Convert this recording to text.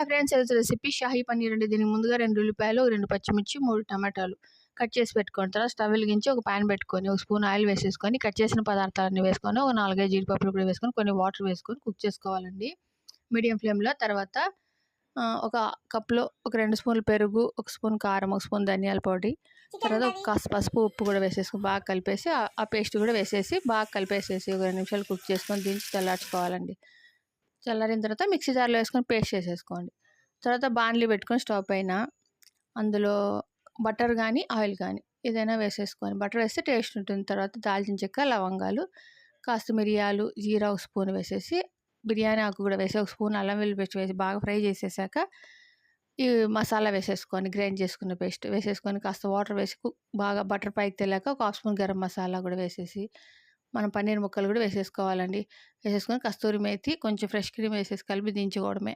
Friends ఈరోజు recipe Shahi paneer అండి. దీనికి ముందుగా రెండు ఉల్లిపాయలు రెండు పచ్చిమిర్చి మూడు టమాటాలు కట్ చేసి పెట్టుకొని తర్వాత స్టవ్ వెలిగించి ఒక ప్యాన్ పెట్టుకొని ఒక స్పూన్ ఆయిల్ వేసేసుకొని కట్ చేసిన పదార్థాలన్నీ వేసుకొని ఒక నాలుగైదు జీడిపప్పులు కూడా వేసుకొని కొన్ని వాటర్ వేసుకొని కుక్ చేసుకోవాలండి. మీడియం ఫ్లేమ్లో తర్వాత ఒక కప్లో ఒక రెండు స్పూన్లు పెరుగు ఒక స్పూన్ కారం ఒక స్పూన్ ధనియాల పొడి తర్వాత ఒక కాస్త పసుపు ఉప్పు కూడా వేసేసుకొని బాగా కలిపేసి ఆ పేస్ట్ కూడా వేసేసి బాగా కలిపేసేసి ఒక రెండు నిమిషాలు కుక్ చేసుకొని దించి చల్లార్చుకోవాలండి. చల్లారిన తర్వాత మిక్సీ జార్లో వేసుకొని పేస్ట్ చేసేసుకోండి. తర్వాత బాణలి పెట్టుకొని స్టవ్ పైన అందులో బటర్ కానీ ఆయిల్ కానీ ఏదైనా వేసేసుకోండి. బటర్ వేస్తే టేస్ట్ ఉంటుంది. తర్వాత దాల్చిన చెక్క లవంగాలు కాస్త మిరియాలు జీరా ఒక స్పూన్ వేసేసి బిర్యానీ ఆకు కూడా వేసి ఒక స్పూన్ అల్లం వెల్లుల్లి పేస్ట్ వేసి బాగా ఫ్రై చేసేసాక ఈ మసాలా వేసేసుకొని గ్రైండ్ చేసుకున్న పేస్ట్ వేసేసుకొని కాస్త వాటర్ వేసి బాగా బటర్ పైకి తెలియక ఒక హాఫ్ స్పూన్ గరం మసాలా కూడా వేసేసి మనం పన్నీర్ ముక్కలు కూడా వేసేసుకోవాలండి. వేసేసుకొని కస్తూరి మేతి కొంచెం ఫ్రెష్ క్రీమ్ వేసేసి కలిపి దించుకోవడమే.